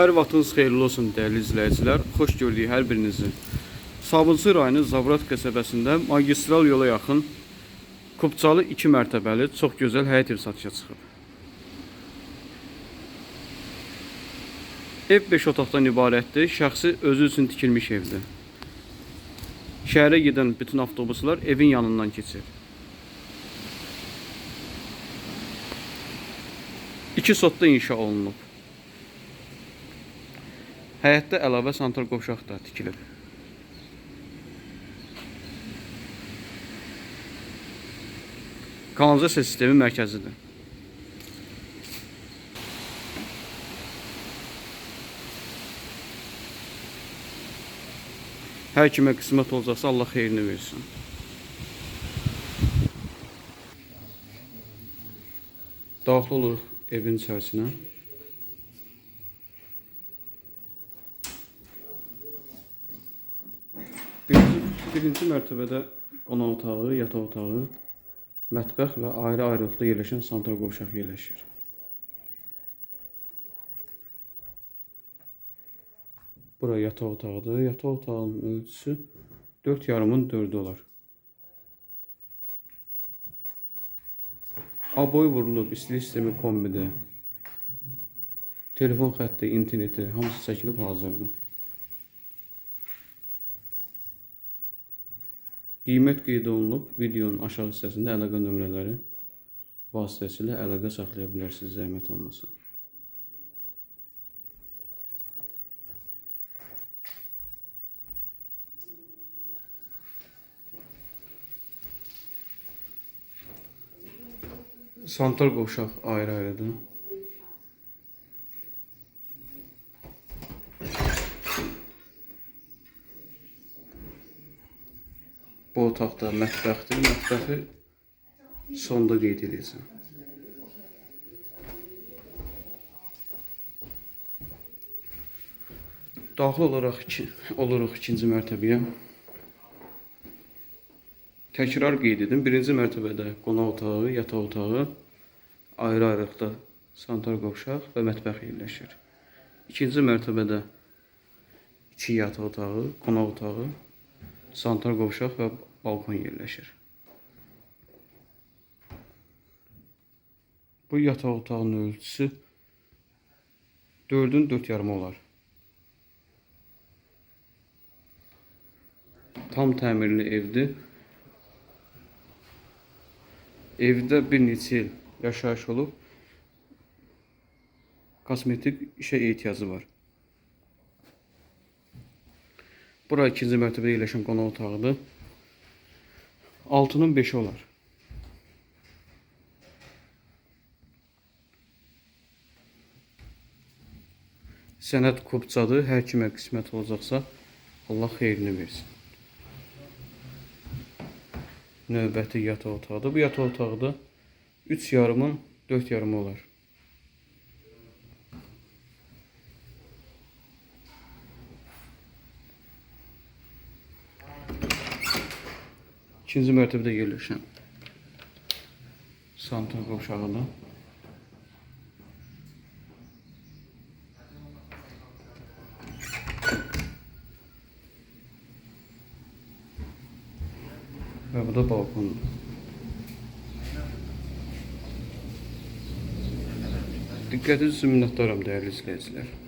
Hər vaxtınız xeyirli olsun dəyərli izləyicilər. Xoş gördük hər birinizi. Sabunçu rayonu Zabrat qəsəbəsində magistral yola yaxın Kubcalı 2 mərtəbəli çox gözəl həyət evi satışa çıxıb. Ev 5 otaqdan ibarətdir. Şəxsi özü üçün tikilmiş evdir. Şəhərə gedən bütün avtobuslar evin yanından keçir. İki sotda inşa olunub. Həyətdə əlavə santral qovşaq da tikilib. Kanalizasiya sistemi mərkəzidir. Hər kimə qismət olacaqsa Allah xeyrini versin. Daxil oluruq evin içərisinə. Birinci, mərtəbədə qonaq otağı, yataq otağı, mətbəx və ayrı-ayrılıqda yerləşən santral qovşaq yerləşir. Bura yataq otağıdır. Yataq otağının ölçüsü 4 yarımın 4'ü olar. Aboy vurulub, istilik sistemi kombidir. Telefon xətti, interneti hamısı çəkilib hazırdır. Qiymət qeyd olunub, videonun aşağı hissəsində əlaqə nömrələri vasitəsilə əlaqə saxlaya bilərsiniz zəhmət olmasa. Santral qovşaq ayrı-ayrıdır. Bu otaqda mətbəxdir. Mətbəxi sonda qeyd edəcəm. Daxil olaraq iki, oluruq ikinci mərtəbəyə. Təkrar qeyd edim. Birinci mərtəbədə qonaq otağı, yataq otağı, ayrı-ayrılıqda santral qovşaq və mətbəx yerləşir. İkinci mərtəbədə iki yataq otağı, qonaq otağı, santral qovşaq və balkon yerləşir. Bu yataq otağının ölçüsü 4-ün 4 yarımı olar. Tam təmirli evdir. Evdə bir neçə il yaşayış olub. Kosmetik işə ehtiyacı var. Bura ikinci mərtəbədə yerləşən qonaq otağıdır. 6-nın 5-i olar. Sənət kubcadır. Hər kimə qismət olacaqsa Allah xeyrini versin. Növbəti yataq otağıdır. Bu yataq otağı da 3 yarımın 4 yarımı olar. İkinci mərtəbədə yerləşən santral qovşağıdır. Və bu da balkondur. Diqqətiniz üçün minnətdaram dəyərli izləyicilər.